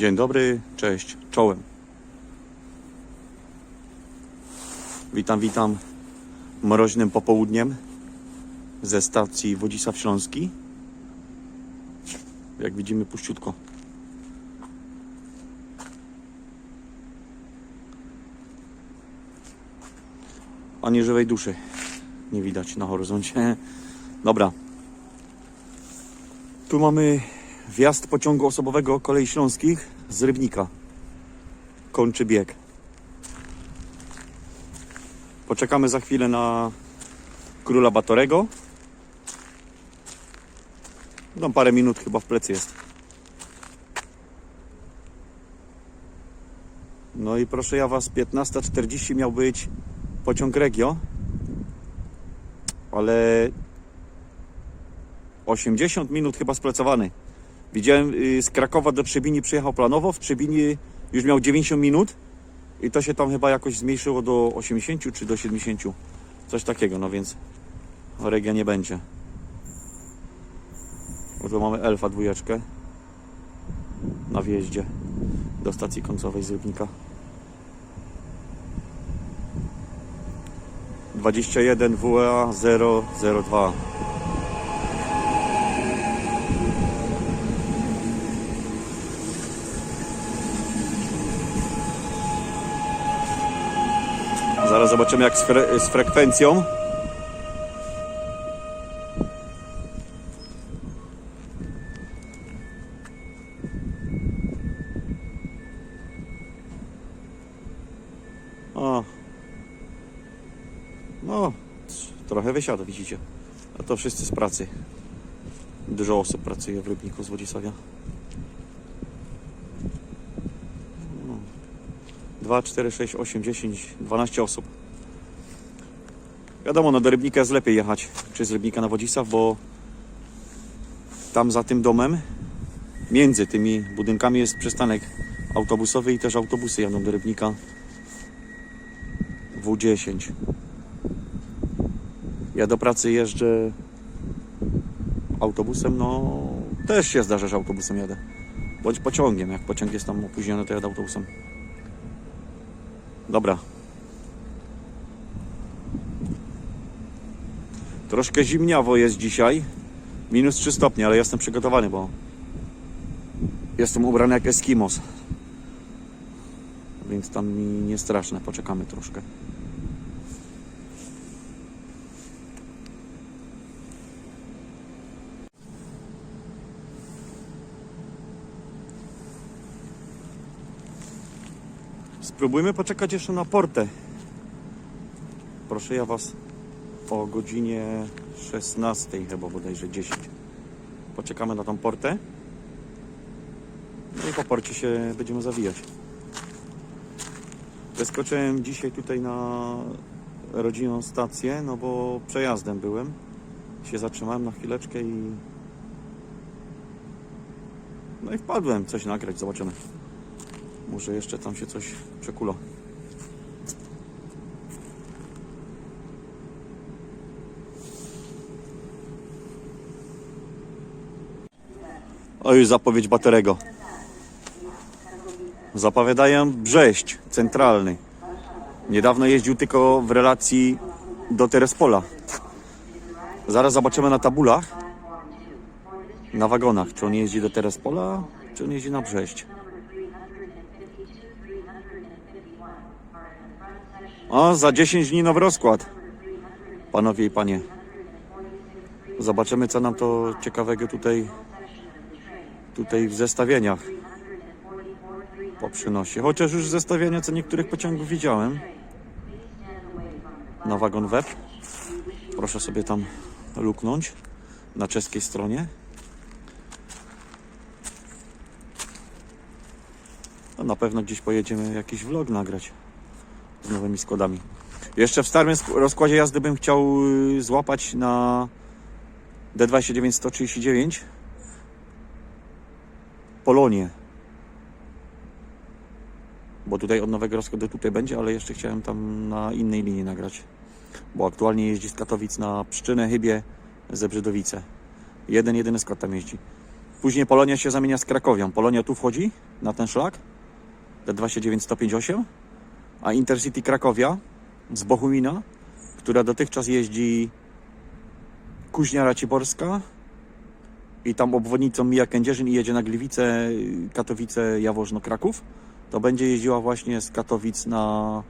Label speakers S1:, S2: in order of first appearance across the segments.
S1: Dzień dobry, cześć, czołem. Witam, witam mroźnym popołudniem ze stacji Wodzisław Śląski. Jak widzimy, puściutko. Ani żywej duszy nie widać na horyzoncie. Dobra. Tu mamy wjazd pociągu osobowego kolei śląskich z Rybnika. Kończy bieg. Poczekamy za chwilę na króla Batorego. Tam parę minut chyba w plecy jest. No i proszę ja was, 15.40 miał być pociąg Regio. Ale 80 minut chyba splecowany. Widziałem y, z Krakowa do Trzebini przyjechał planowo, w Trzebini już miał 90 minut i to się tam chyba jakoś zmniejszyło do 80 czy do 70. Coś takiego, no więc Regia nie będzie. Bo tu mamy Elfa dwójeczkę na wjeździe do stacji końcowej z Rybnika. 21 WA 002 Zaraz zobaczymy jak z, fre z frekwencją. O. No, trochę wysiada, widzicie. A to wszyscy z pracy. Dużo osób pracuje w Rybniku z Wodzisławia. 2, 4, 6, 8, 10, 12 osób. Wiadomo, no do Rybnika jest lepiej jechać, czy z Rybnika na Wodzisław, bo tam za tym domem, między tymi budynkami jest przystanek autobusowy i też autobusy jadą do Rybnika W10. Ja do pracy jeżdżę autobusem, no też się zdarza, że autobusem jadę. Bądź pociągiem, jak pociąg jest tam opóźniony, to jadę autobusem. Dobra. Troszkę zimniawo jest dzisiaj. Minus 3 stopnie, ale jestem przygotowany, bo jestem ubrany jak Eskimos. Więc tam mi nie straszne. Poczekamy troszkę. Spróbujmy poczekać jeszcze na portę. Proszę ja Was o godzinie 16 chyba bodajże 10. Poczekamy na tą portę. No i po porcie się będziemy zawijać. Wyskoczyłem dzisiaj tutaj na rodzinną stację, no bo przejazdem byłem. Się zatrzymałem na chwileczkę i... No i wpadłem coś nagrać, zobaczymy. Może jeszcze tam się coś przekulo. O już zapowiedź baterego. Zapowiadają Brześć centralny. Niedawno jeździł tylko w relacji do Terespola. Zaraz zobaczymy na tabulach, na wagonach, czy on jeździ do Terespola, czy on jeździ na Brześć. O, za 10 dni nowy rozkład. Panowie i panie. Zobaczymy, co nam to ciekawego tutaj, tutaj w zestawieniach poprzynosi. Chociaż już zestawienia co niektórych pociągów widziałem. Na wagon web. Proszę sobie tam luknąć na czeskiej stronie. No, na pewno gdzieś pojedziemy jakiś vlog nagrać nowymi składami. Jeszcze w starym rozkładzie jazdy bym chciał y, złapać na D29 139 Polonię. Bo tutaj od nowego rozkładu tutaj będzie, ale jeszcze chciałem tam na innej linii nagrać. Bo aktualnie jeździ z Katowic na Pszczynę, Chybie, Zebrzydowice. Jeden, jedyny skład tam jeździ. Później Polonia się zamienia z Krakowią. Polonia tu wchodzi na ten szlak. D29 158. A Intercity Krakowia z Bochumina, która dotychczas jeździ Kuźnia Raciborska i tam obwodnicą mija Kędzierzyn i jedzie na Gliwice, Katowice, Jaworzno, Kraków, to będzie jeździła właśnie z Katowic na,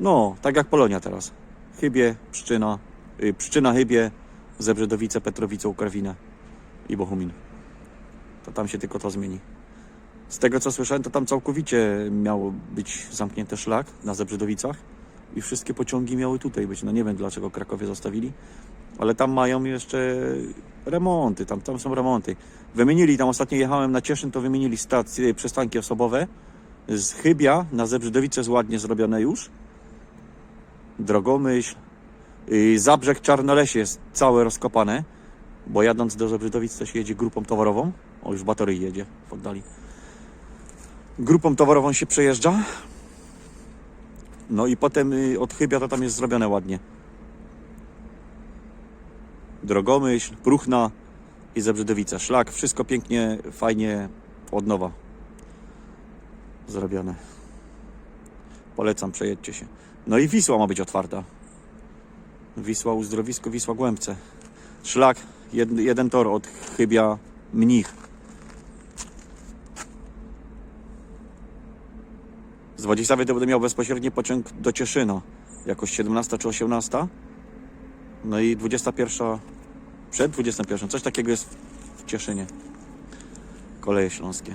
S1: no, tak jak Polonia teraz. Chybie, Pszczyna, y, Pszczyna, Chybie, Zebrzedowice, Petrowice, Ukrawinę i Bochumin. To tam się tylko to zmieni. Z tego co słyszałem, to tam całkowicie miało być zamknięty szlak na Zebrzydowicach i wszystkie pociągi miały tutaj być. No nie wiem dlaczego Krakowie zostawili, ale tam mają jeszcze remonty, tam, tam są remonty. Wymienili, tam ostatnio jechałem na Cieszyn, to wymienili stacje, przystanki osobowe. Z Chybia na Zebrzydowice jest ładnie zrobione już. Drogomyśl. Yy, Zabrzeg Czarnolesie jest całe rozkopane, bo jadąc do Zebrzydowic też jedzie grupą towarową. O, już baterii jedzie w oddali. Grupą towarową się przejeżdża. No i potem y, od Chybia to tam jest zrobione ładnie. Drogomyśl, Pruchna i Zebrzydowice. Szlak, wszystko pięknie, fajnie, od nowa zrobione. Polecam, przejedźcie się. No i Wisła ma być otwarta. Wisła Uzdrowisko, Wisła Głębce. Szlak, jed, jeden tor od Chybia Mnich. Z Władysławy to będę miał bezpośredni pociąg do Cieszyna. Jakoś 17 czy 18. No i 21. Przed 21. Coś takiego jest w Cieszynie. Koleje śląskie.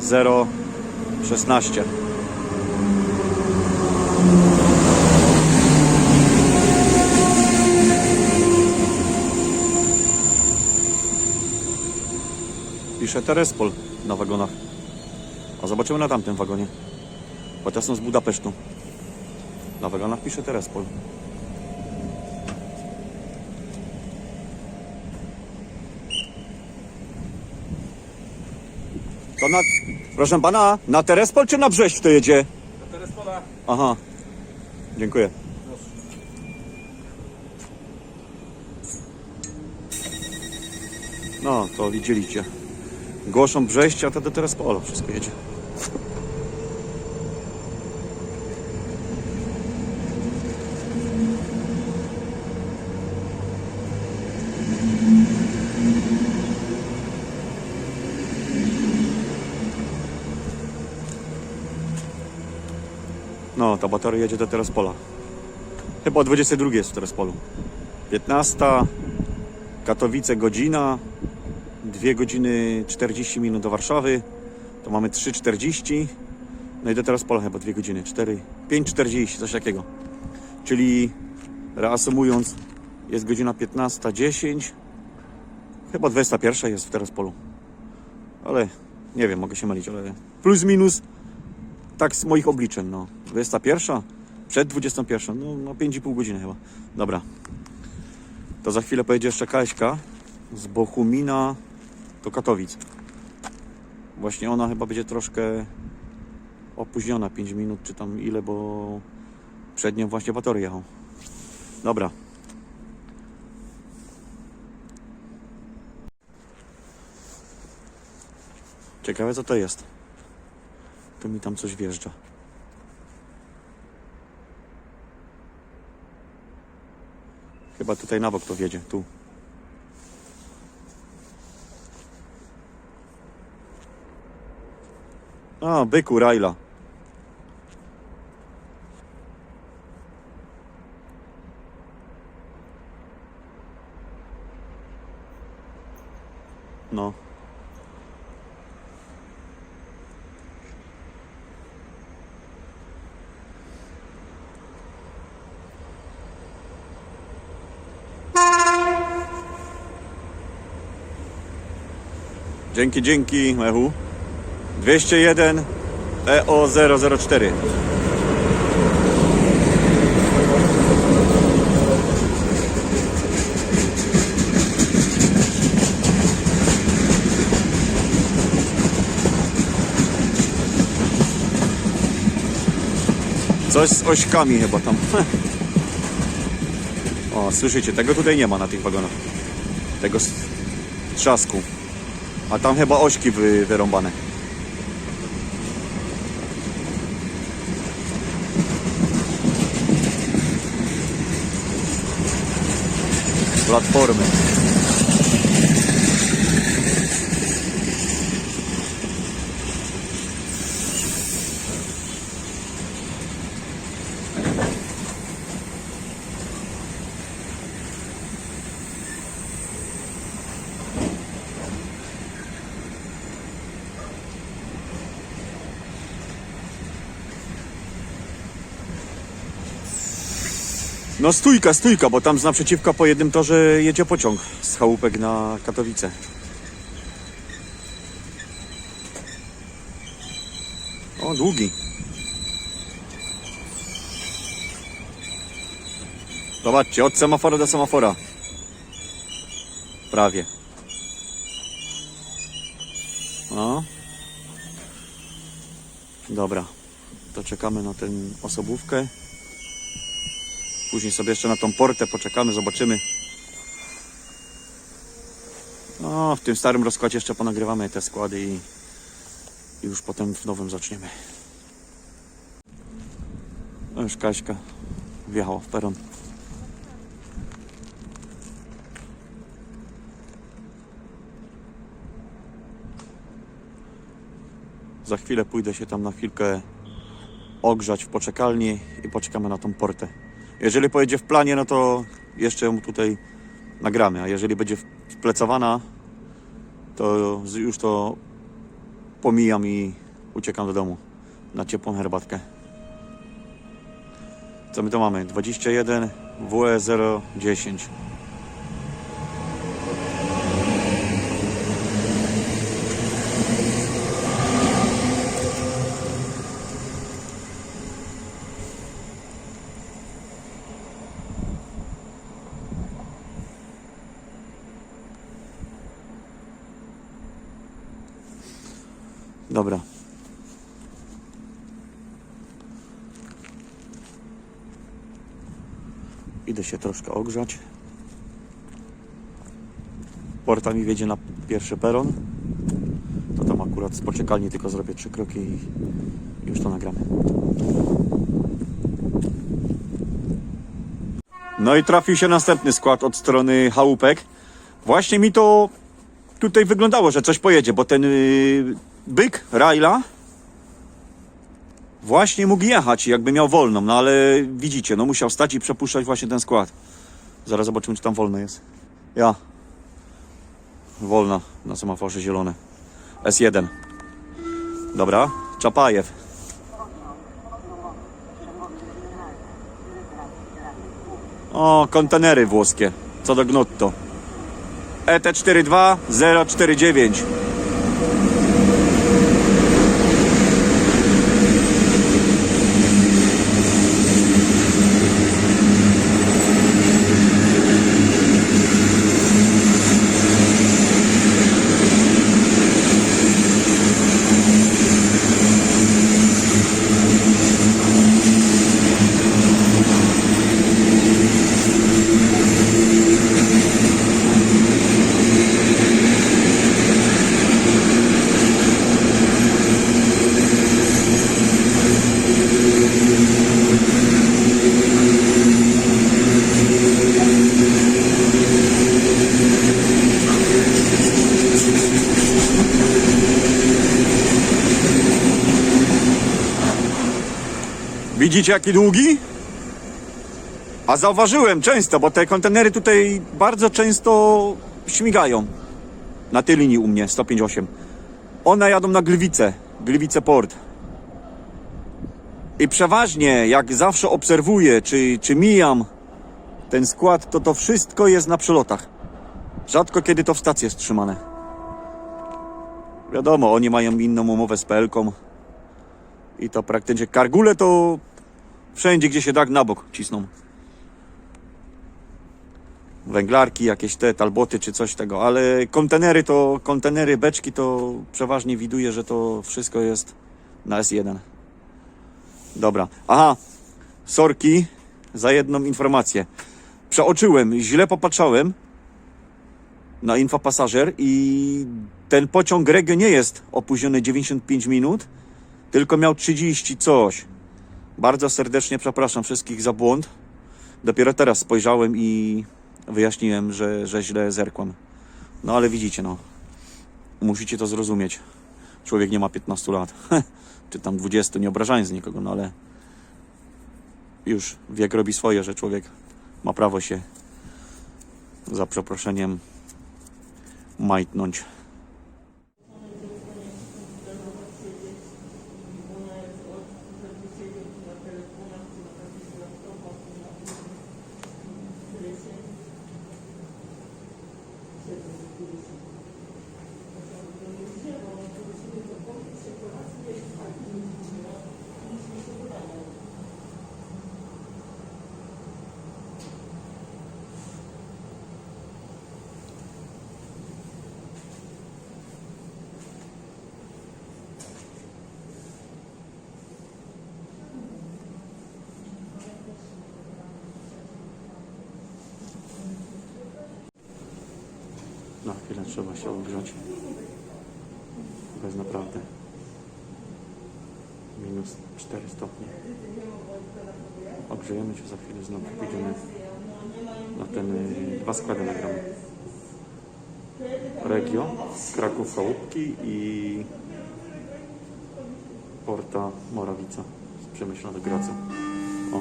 S1: 0 16. Pisze Terespol na wagonach. A zobaczymy na tamtym wagonie. Chociaż są z Budapesztu. Na wagonach pisze Terespol. To na... Proszę pana, na Terespol czy na Brześć to jedzie?
S2: Teraz pola.
S1: Aha. Dziękuję. No, to widzieliście. Głoszą Brześć, a to do Terespola wszystko jedzie. No, ta bateria jedzie do Terespola. Chyba o 22 jest w Terespolu. 15, Katowice godzina, 2 godziny 40 minut do Warszawy, to mamy 3,40, no i do Terespola chyba 2 godziny, 4, 5,40, coś takiego. Czyli reasumując, jest godzina 15.10, chyba 21 jest w Terespolu. Ale nie wiem, mogę się mylić, ale plus minus tak z moich obliczeń, no. 21, przed 21, no, no 5,5 godziny chyba. Dobra. To za chwilę pojedzie jeszcze Kaśka z Bochumina do Katowic. Właśnie ona chyba będzie troszkę opóźniona, 5 minut czy tam ile, bo przed nią właśnie Batory jechał. Dobra. Ciekawe co to jest. To mi tam coś wjeżdża. Chyba tutaj na bok to wiedzie, tu. A, byku, Rajla. No. Dzięki, dzięki, Mechu. 201 EO004. Coś z ośkami chyba tam. O, słyszycie, tego tutaj nie ma na tych wagonach. Tego trzasku. A tam chyba ośki wy, wyrąbane. форуми. No stójka, stójka, bo tam z naprzeciwka po jednym torze jedzie pociąg z chałupek na Katowice. O, długi. Zobaczcie, od semafora do semafora. Prawie. No. Dobra. To czekamy na tę osobówkę. Później sobie jeszcze na tą portę poczekamy, zobaczymy. No, w tym starym rozkładzie jeszcze ponagrywamy te składy i, i już potem w nowym zaczniemy. No już Kaśka wjechała w peron. Za chwilę pójdę się tam na chwilkę ogrzać w poczekalni i poczekamy na tą portę. Jeżeli pojedzie w planie, no to jeszcze ją tutaj nagramy, a jeżeli będzie wplecowana, to już to pomijam i uciekam do domu na ciepłą herbatkę. Co my to mamy? 21 WE010. Idę się troszkę ogrzać. Porta mi wiedzie na pierwszy peron. To tam akurat z poczekalni tylko zrobię trzy kroki i już to nagramy. No i trafił się następny skład od strony chałupek. Właśnie mi to tutaj wyglądało, że coś pojedzie, bo ten yy, byk Raila właśnie mógł jechać, jakby miał wolną, no ale widzicie, no musiał stać i przepuszczać właśnie ten skład. Zaraz zobaczymy, czy tam wolno jest. Ja. Wolna na semaforze zielone. S1. Dobra, Czapajew. O, kontenery włoskie. Co do Gnotto. E ET42049. Widzicie jaki długi? A zauważyłem często, bo te kontenery tutaj bardzo często śmigają. Na tej linii u mnie 158. One jadą na Gliwice, Gliwice Port. I przeważnie, jak zawsze obserwuję, czy, czy mijam ten skład, to to wszystko jest na przelotach. Rzadko kiedy to w stacji jest trzymane. Wiadomo, oni mają inną umowę z PL-ką. I to praktycznie kargule to wszędzie, gdzie się tak na bok cisną. Węglarki, jakieś te talboty czy coś tego, ale kontenery to, kontenery, beczki to przeważnie widuję, że to wszystko jest na S1. Dobra, aha, sorki za jedną informację. Przeoczyłem, źle popatrzałem na infopasażer i ten pociąg Regio nie jest opóźniony 95 minut, tylko miał 30 coś. Bardzo serdecznie przepraszam wszystkich za błąd. Dopiero teraz spojrzałem i wyjaśniłem, że, że źle zerkłem. No ale widzicie, no. Musicie to zrozumieć. Człowiek nie ma 15 lat. Czy tam 20, nie obrażając nikogo, no ale już wiek robi swoje, że człowiek ma prawo się za przeproszeniem majtnąć. Chwilę trzeba się ogrzać. To jest naprawdę minus 4 stopnie. Ogrzejemy się za chwilę znowu. Pójdziemy na ten y, dwa składy nagramy. Regio, Kraków Chałupki i Porta Morawica z Przemyśla do Gracu. O,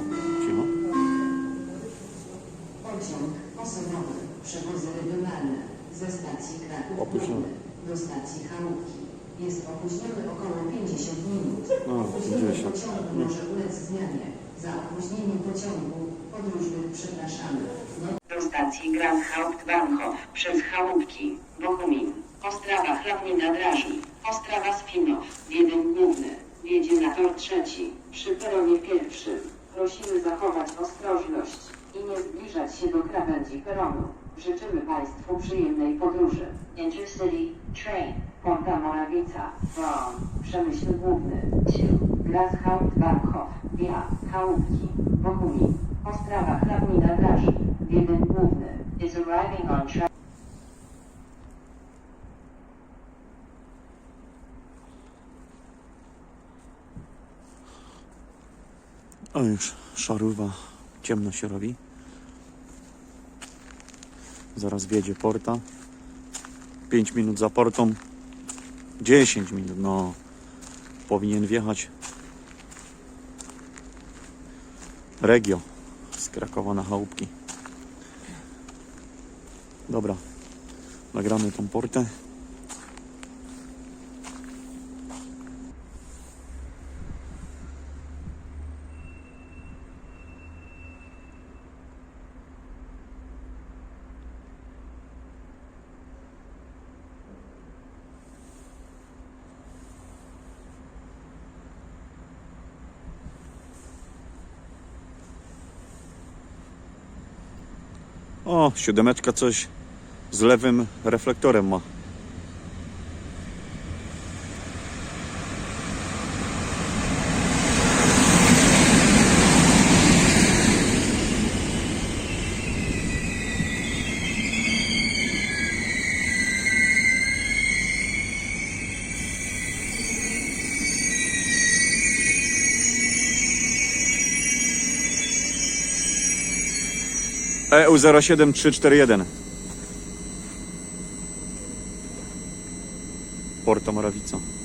S2: Kraków
S1: Opóźniony.
S2: Do stacji Chałupki. Jest opóźniony około 50 minut.
S1: No,
S2: Opóźnienie
S1: 50.
S2: pociągu może ulec zmianie. Za opóźnienie pociągu podróżnych przepraszamy. No... Do stacji Grand Hauptbahnhof przez Chałupki, Bochumin, Ostrawa Chlawnina Drażni, Ostrawa Spinow, Wiedeń Główny, wjedzie na tor trzeci, przy peronie pierwszym. Prosimy zachować ostrożność i nie zbliżać się do krawędzi peronu. Życzymy Państwu przyjemnej podróży. Intercity Train. Porta Morawica from Przemyśl Główny. To Glashauptbahnhof via Chałupki, Bochumin, Ostrawa Chlawnina Drażni, Wiedeń Główny. Is arriving on track.
S1: O już szaruwa, ciemno się robi. Zaraz wjedzie porta. 5 minut za portą. 10 minut, no. Powinien wjechać. Regio z Krakowa na chałupki. Dobra. Nagramy tą portę. O, siódemeczka coś z lewym reflektorem ma. EU 07341. Porto Morawica.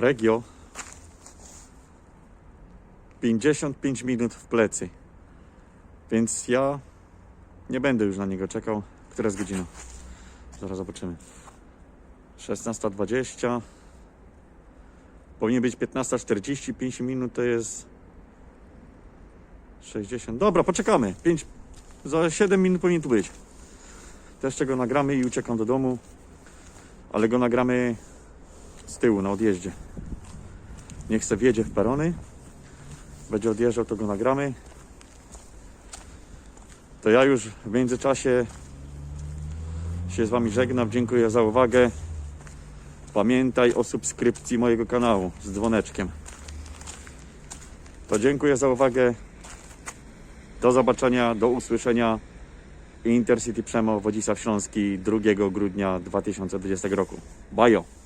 S1: Regio 55 minut w plecy. Więc ja nie będę już na niego czekał. Która jest godzina? Zaraz zobaczymy. 16.20. Powinien być 15.45 minut, to jest 60. Dobra, poczekamy. 5, za 7 minut powinien tu być. Też czego nagramy i uciekam do domu. Ale go nagramy z tyłu na odjeździe. Niech se wjedzie w perony. Będzie odjeżdżał, to go nagramy. To ja już w międzyczasie się z Wami żegnam. Dziękuję za uwagę. Pamiętaj o subskrypcji mojego kanału z dzwoneczkiem. To dziękuję za uwagę. Do zobaczenia, do usłyszenia. Intercity Przemo Wodzisław Śląski 2 grudnia 2020 roku. Bajo!